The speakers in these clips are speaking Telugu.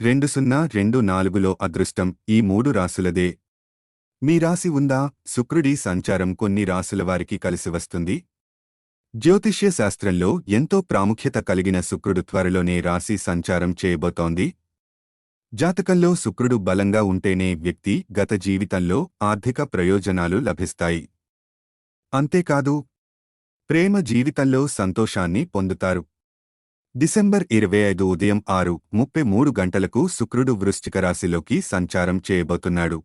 రెండు సున్నా రెండు నాలుగులో అదృష్టం ఈ మూడు రాసులదే. మీ రాశి ఉందా? శుక్రుడి సంచారం కొన్ని రాసుల వారికి కలిసి వస్తుంది. జ్యోతిష్య శాస్త్రంలో ఎంతో ప్రాముఖ్యత కలిగిన శుక్రుడు త్వరలోనే రాశి సంచారం చేయబోతోంది. జాతకంలో శుక్రుడు బలంగా ఉంటేనే వ్యక్తి గత జీవితంలో ఆర్థిక ప్రయోజనాలు లభిస్తాయి. అంతేకాదు ప్రేమ జీవితంలో సంతోషాన్ని పొందుతారు. డిసెంబర్ ఇరవై ఐదు ఉదయం ఆరు ముప్పై మూడు గంటలకు శుక్రుడు వృశ్చిక రాశిలోకి సంచారం చేయబోతున్నాడు.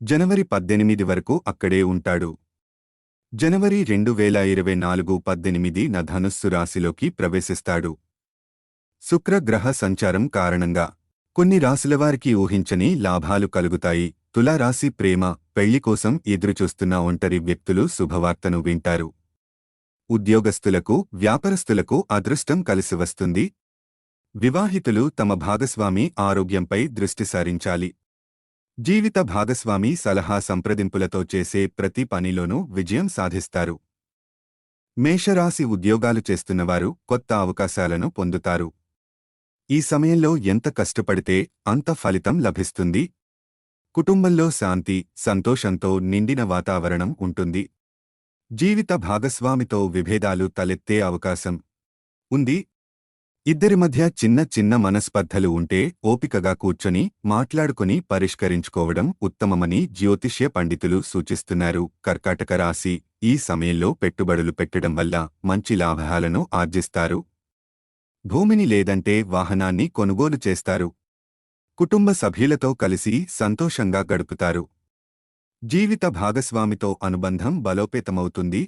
జనవరి పద్దెనిమిది వరకు అక్కడే ఉంటాడు. జనవరి రెండు వేల ఇరవై నాలుగు పద్దెనిమిది న ధనుస్సు రాశిలోకి ప్రవేశిస్తాడు. శుక్రగ్రహ సంచారం కారణంగా కొన్ని రాశులవారికి ఊహించని లాభాలు కలుగుతాయి. తులారాశి ప్రేమ పెళ్ళి కోసం ఎదురుచూస్తున్న ఒంటరి వ్యక్తులు శుభవార్తను వింటారు. ఉద్యోగస్తులకు వ్యాపారస్తులకు అదృష్టం కలిసి వస్తుంది. వివాహితులు తమ భాగస్వామి ఆరోగ్యంపై దృష్టి సారించాలి. జీవిత భాగస్వామి సలహా సంప్రదింపులతో చేసే ప్రతి పనిలోనూ విజయం సాధిస్తారు. మేషరాశి ఉద్యోగాలు చేస్తున్నవారు కొత్త అవకాశాలను పొందుతారు. ఈ సమయంలో ఎంత కష్టపడితే అంత ఫలితం లభిస్తుంది. కుటుంబంలో శాంతి సంతోషంతో నిండిన వాతావరణం ఉంటుంది. జీవిత భాగస్వామితో విభేదాలు తలెత్తే అవకాశం ఉంది. ఇద్దరి మధ్య చిన్న చిన్న మనస్పర్ధలు ఉంటే ఓపికగా కూర్చొని మాట్లాడుకుని పరిష్కరించుకోవడం ఉత్తమమని జ్యోతిష్య పండితులు సూచిస్తున్నారు. కర్కాటక రాశి ఈ సమయంలో పెట్టుబడులు పెట్టడం వల్ల మంచి లాభాలను ఆర్జిస్తారు. భూమిని లేదంటే వాహనాన్ని కొనుగోలు చేస్తారు. కుటుంబ సభ్యులతో కలిసి సంతోషంగా గడుపుతారు. జీవిత భాగస్వామితో అనుబంధం బలోపేతమవుతుంది.